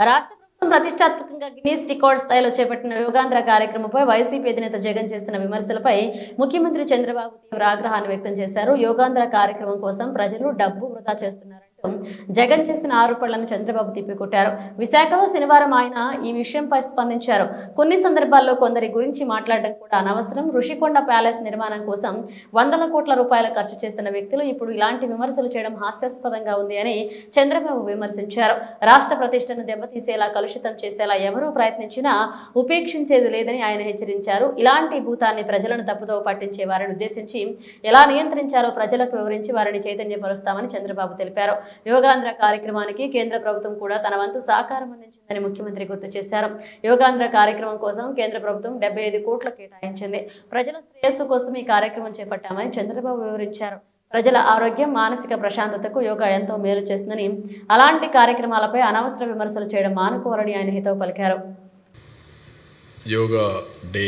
రాష్ట్ర ప్రభుత్వం ప్రతిష్టాత్మకంగా గిన్నీస్ రికార్డ్ స్థాయిలో చేపట్టిన యోగాంధ్ర కార్యక్రమంపై వైసీపీ అధినేత జగన్ చేస్తున్న విమర్శలపై ముఖ్యమంత్రి చంద్రబాబు తీవ్ర ఆగ్రహాన్ని వ్యక్తం చేశారు. యోగాంధ్ర కార్యక్రమం కోసం ప్రజలు డబ్బు వృధా చేస్తున్నారు. జగన్ చేసిన ఆరోపణలను చంద్రబాబు తిప్పికొట్టారు. విశాఖలో శనివారం ఆయన ఈ విషయంపై స్పందించారు. కొన్ని సందర్భాల్లో కొందరి గురించి మాట్లాడడం కూడా అనవసరం. ఋషికొండ ప్యాలెస్ నిర్మాణం కోసం వందల కోట్ల రూపాయలు ఖర్చు చేస్తున్న వ్యక్తులు ఇప్పుడు ఇలాంటి విమర్శలు చేయడం హాస్యాస్పదంగా ఉంది అని చంద్రబాబు విమర్శించారు. రాష్ట్ర ప్రతిష్టను దెబ్బతీసేలా కలుషితం చేసేలా ఎవరూ ప్రయత్నించినా ఉపేక్షించేది లేదని ఆయన హెచ్చరించారు. ఇలాంటి భూతాన్ని ప్రజలను తప్పుదో పట్టించే వారిని ఉద్దేశించి ఎలా నియంత్రించాలో ప్రజలకు వివరించి వారిని చైతన్యపరుస్తామని చంద్రబాబు తెలిపారు. యోగాంధ్ర కార్యక్రమానికి కేంద్ర ప్రభుత్వం కూడా తన వంతు సహకారం అందించిందని ముఖ్యమంత్రి గుర్తు చేశారు. యోగాంధ్ర కార్యక్రమం కోసం కేంద్ర ప్రభుత్వం డెబ్బై ఐదు కోట్లు కేటాయించింది. ప్రజల శ్రేయస్సు కోసం ఈ కార్యక్రమం చేపట్టామని చంద్రబాబు వివరించారు. ప్రజల ఆరోగ్యం మానసిక ప్రశాంతతకు యోగా ఎంతో మేలు చేస్తుందని అలాంటి కార్యక్రమాలపై అనవసర విమర్శలు చేయడం మానుకోవాలని ఆయన హితవు పలికారు. యోగా డే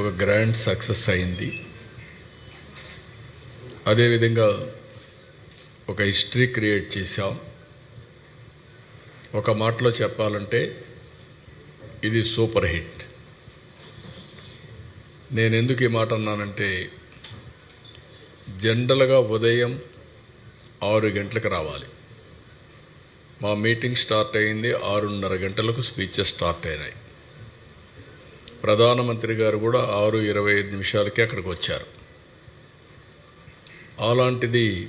ఒక గ్రాండ్ సక్సెస్ అయింది. అదేవిధంగా ఒక హిస్టరీ క్రియేట్ చేశాం. ఒక మాటలో చెప్పాలంటే ఇది సూపర్ హిట్. నేను ఎందుకు ఈ మాట అన్నానంటే జనరల్గా ఉదయం ఆరు గంటలకు రావాలి. మా మీటింగ్ స్టార్ట్ అయింది ఆరున్నర గంటలకు స్పీచెస్ స్టార్ట్ అయినాయి. ప్రధానమంత్రి గారు కూడా ఆరు ఇరవై ఐదు నిమిషాలకి అక్కడికి వచ్చారు. అలాంటిది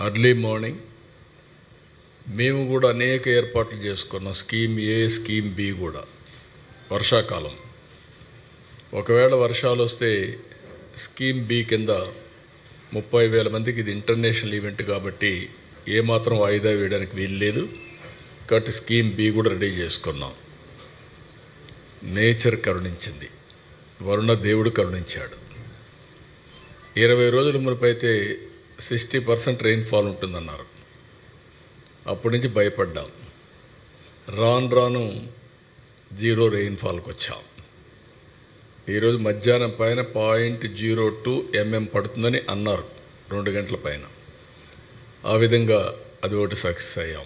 అర్లీ మార్నింగ్ మేము కూడా అనేక ఏర్పాట్లు చేసుకున్నాం. స్కీమ్ ఏ స్కీమ్ బి కూడా. వర్షాకాలం. ఒకవేళ వర్షాలు వస్తే స్కీమ్ బి కింద ముప్పై వేల మందికి ఇది ఇంటర్నేషనల్ ఈవెంట్ కాబట్టి ఏమాత్రం వాయిదా వేయడానికి వీలు లేదు కాబట్టి స్కీమ్ బి కూడా రెడీ చేసుకున్నాం. నేచర్ కరుణించింది. వరుణ దేవుడు కరుణించాడు. ఇరవై రోజుల మునిపైతే సిక్స్టీ పర్సెంట్ రెయిన్ఫాల్ ఉంటుందన్నారు. అప్పటి నుంచి భయపడ్డాం. రాను రాను జీరో రెయిన్ఫాల్కి వచ్చాం. ఈరోజు మధ్యాహ్నం పైన పాయింట్ జీరో టూ ఎంఎం పడుతుందని అన్నారు. రెండు గంటల పైన. ఆ విధంగా అది ఒకటి సక్సెస్ అయ్యాం.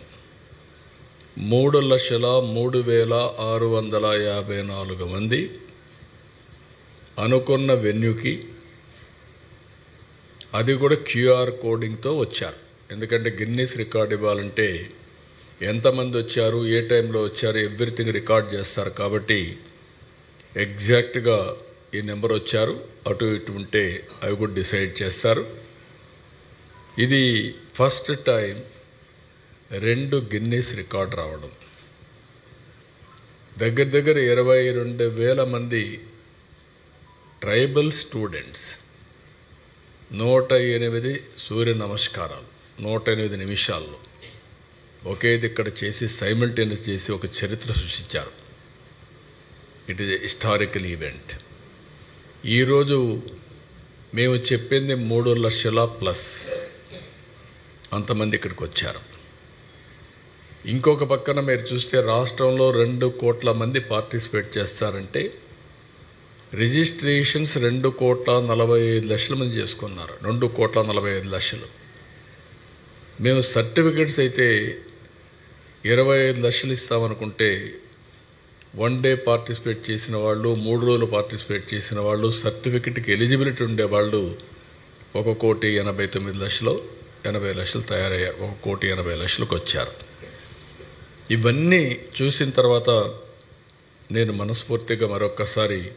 మూడు లక్షల మూడు వేల ఆరు వందల యాభై నాలుగు మంది అనుకున్న వెన్యూకి అది కూడా క్యూఆర్ కోడింగ్తో వచ్చారు. ఎందుకంటే గిన్నీస్ రికార్డ్ ఇవ్వాలంటే ఎంతమంది వచ్చారు ఏ టైంలో వచ్చారు ఎవ్రీథింగ్ రికార్డ్ చేస్తారు. కాబట్టి ఎగ్జాక్ట్గా ఈ నెంబర్ వచ్చారు. అటు ఇటు ఉంటే అవి కూడా డిసైడ్ చేస్తారు. ఇది ఫస్ట్ టైం రెండు గిన్నీస్ రికార్డ్ రావడం. దగ్గర దగ్గర ఇరవై రెండు వేల మంది ట్రైబల్ స్టూడెంట్స్ నూట ఎనిమిది సూర్య నమస్కారాలు నూట ఎనిమిది నిమిషాల్లో. ఒకేది ఇక్కడ చేసి సైమిల్టేనియస్ చేసి ఒక చరిత్ర సృష్టించారు. ఇట్ ఈజ్ హిస్టారికల్ ఈవెంట్ ఈరోజు మేము చెప్పింది మూడు లక్షల ప్లస్ అంతమంది ఇక్కడికి వచ్చారు. ఇంకొక పక్కన మీరు చూస్తే రాష్ట్రంలో రెండు కోట్ల మంది పార్టిసిపేట్ చేస్తారంటే రిజిస్ట్రేషన్స్ రెండు కోట్ల నలభై ఐదు లక్షల మంది చేసుకున్నారు. రెండు కోట్ల నలభై ఐదు లక్షలు. మేము సర్టిఫికెట్స్ అయితే ఇరవై ఐదు లక్షలు ఇస్తామనుకుంటే వన్ డే పార్టిసిపేట్ చేసిన వాళ్ళు మూడు రోజులు పార్టిసిపేట్ చేసిన వాళ్ళు సర్టిఫికెట్కి ఎలిజిబిలిటీ ఉండేవాళ్ళు ఒక కోటి ఎనభై తొమ్మిది లక్షలు ఎనభై లక్షలు తయారయ్యారు. ఒక కోటి ఎనభై లక్షలకు వచ్చారు. ఇవన్నీ చూసిన తర్వాత నేను మనస్ఫూర్తిగా మరొక్కసారి